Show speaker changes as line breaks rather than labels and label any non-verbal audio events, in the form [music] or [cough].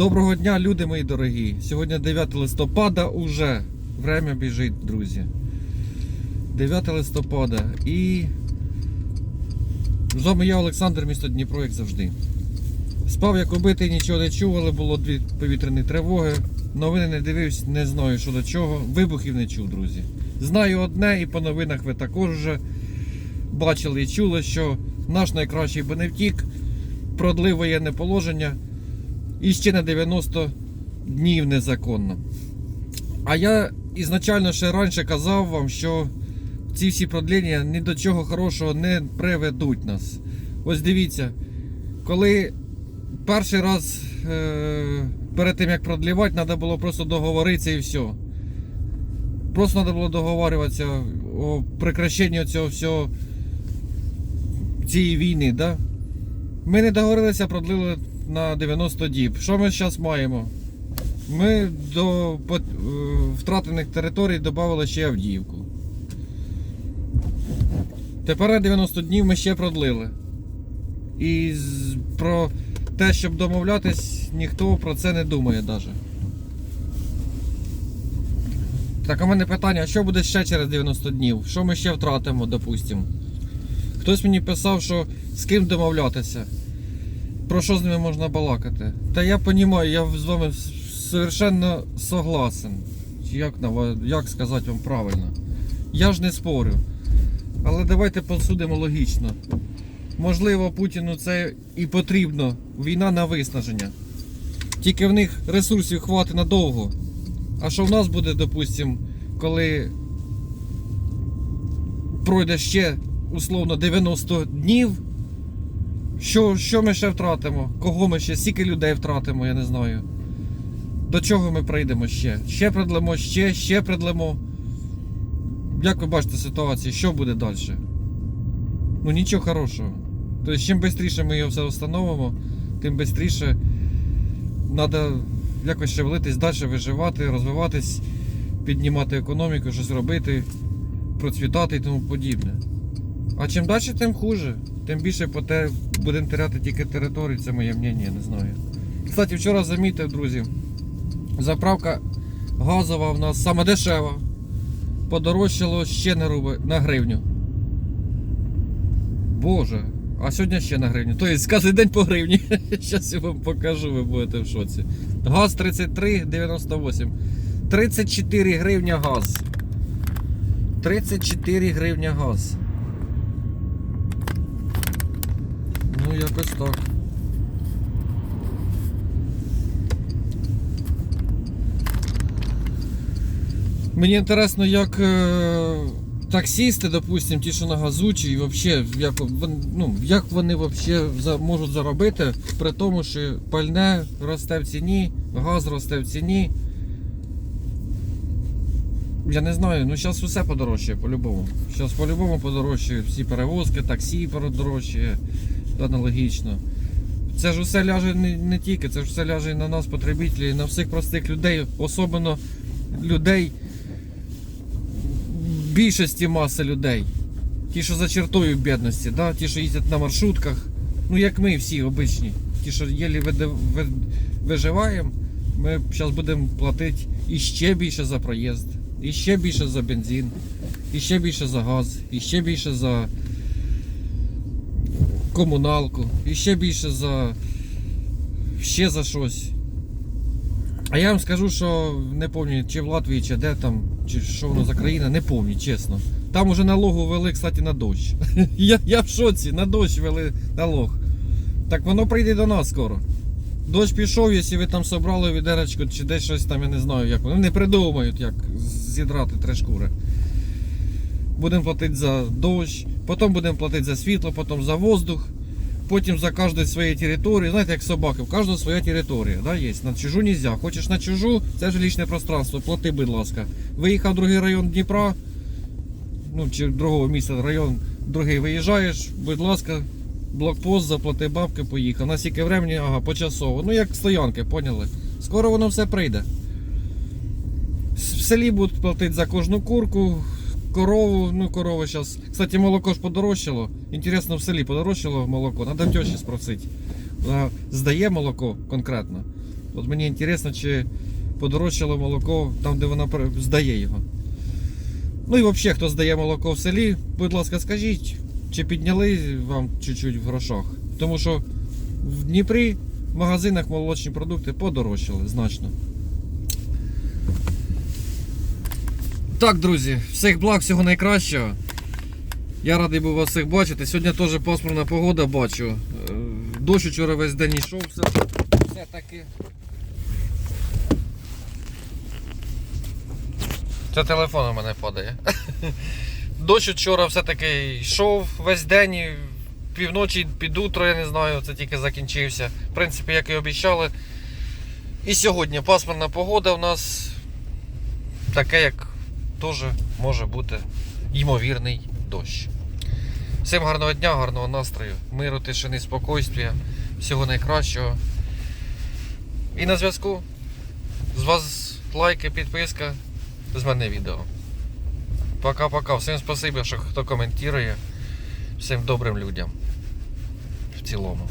Доброго дня, люди мої дорогі. Сьогодні 9 листопада уже. Время біжить, друзі. 9 листопада. І з вами я, Олександр, місто Дніпро, як завжди. Спав як убитий, нічого не чув, але було дві повітряні тривоги. Новини не дивився, не знаю, що до чого. Вибухів не чув, друзі. Знаю одне, і по новинах ви також вже бачили і чули, що наш найкращий беневтік продлив воєнне положення і ще на 90 днів незаконно. А я ізначально ще раніше казав вам, що ці всі продлення ні до чого хорошого не приведуть нас. Ось дивіться, коли перший раз е- перед тим як продлівати, треба було просто договоритися і все. Просто треба було договорюватися о прекращенні цього всього цієї війни, да? Ми не договорилися, продлили на 90 діб. Що ми зараз маємо? Ми до е, втратених територій додали ще Авдіївку. Тепер на 90 днів ми ще продлили. І про те, щоб домовлятись, ніхто про це не думає навіть. Так, у мене питання, а що буде ще через 90 днів? Що ми ще втратимо, допустимо? Хтось мені писав, що з ким домовлятися. Про що з ними можна балакати? Та я розумію, я з вами совершенно согласен. Як, як сказати вам правильно? Я ж не спорю. Але давайте посудимо логічно. Можливо, Путіну це і потрібно. Війна на виснаження. Тільки в них ресурсів хватить надовго. А що в нас буде, допустимо, коли пройде ще условно 90 днів? Що, що ми ще втратимо? Кого ми ще? Скільки людей втратимо, я не знаю. До чого ми прийдемо ще? Ще продлимо, ще, ще продлимо. Як ви бачите ситуацію, що буде далі? Ну нічого хорошого. Тобто, чим швидше ми його все встановимо, тим швидше треба якось шевелитись далі, виживати, розвиватись, піднімати економіку, щось робити, процвітати і тому подібне. А чим далі, тим хуже. Тим більше по те будемо теряти тільки територію, це моє мнення, не знаю. Кстати, вчора замітив, друзі, заправка газова в нас саме дешева. Подорожчало ще на, рубль, на гривню. Боже, а сьогодні ще на гривню. Тобто кожен день по гривні. [laughs] Зараз я вам покажу, ви будете в шоці. Газ 33,98. 34 гривня газ. 34 гривня газ. Ну, якось. Мені інтересно, як е, таксісти, допустим, ті, що на газу, чи вообще, як, ну, як вони за, можуть заробити при тому, що пальне росте в ціні, газ росте в ціні. Я не знаю, ну зараз усе подорожчає по-любому. Зараз по-любому подорожчає всі перевозки, таксі подорожчає аналогічно. Це ж усе ляже не, не тільки, це ж все ляже і на нас, потребителі, і на всіх простих людей, особливо людей більшості маси людей. Ті, що за чертою бідності, да? ті, що їздять на маршрутках, ну як ми всі обичні, ті, що єлі виживаємо, ми зараз будемо платити іще більше за проїзд, іще більше за бензин, іще більше за газ, іще більше за комуналку, іще більше за ще за щось. А я вам скажу, що не пам'ятаю, чи в Латвії, чи де там, чи що воно за країна, не пам'ятаю, чесно. Там уже налогу ввели, кстати, на дощ. [laughs] я, я в шоці, на дощ ввели налог. Так воно прийде до нас скоро. Дощ пішов, якщо ви там собрали відерочку чи десь щось там, я не знаю як. Вони не придумають, як зідрати три шкури. Будемо платити за дощ, потім будемо платити за світло, потім за воздух, потім за кожну своєї території. Знаєте, як собаки, в кожного своя територія. Да, є. На чужу нельзя. Хочеш на чужу, це вже лічне пространство, плати, будь ласка. Виїхав в другий район Дніпра, ну чи другого міста район, другий виїжджаєш, будь ласка, блокпост, заплати бабки, поїхав. На скільки времени, ага, почасово. Ну як стоянки, поняли? Скоро воно все прийде. В селі будуть платити за кожну курку, корову, ну корова зараз. Кстати, молоко ж подорожчало. Інтересно, в селі подорожчало молоко. Надо в тещі спросити. Вона здає молоко конкретно. От мені цікаво, чи подорожчало молоко там, де вона здає його. Ну і взагалі, хто здає молоко в селі, будь ласка, скажіть, чи підняли вам чуть-чуть в грошах. Тому що в Дніпрі в магазинах молочні продукти подорожчали значно. Так, друзі, всіх благ, всього найкращого. Я радий був вас всіх бачити. Сьогодні теж пасмурна погода бачу. Е, Дощ вчора весь день йшов, все, все таки. Це телефон у мене падає. [laughs] Дощ вчора все-таки йшов весь день, і півночі під утро, я не знаю, це тільки закінчився. В принципі, як і обіцяли. І сьогодні пасмурна погода у нас таке, як теж може бути ймовірний дощ. Всім гарного дня, гарного настрою, миру, тишини, спокійствия, всього найкращого. І на зв'язку. З вас лайки, підписка, з мене відео. Пока-пока. Всім спасибо, що хто коментує. Всім добрим людям. В цілому.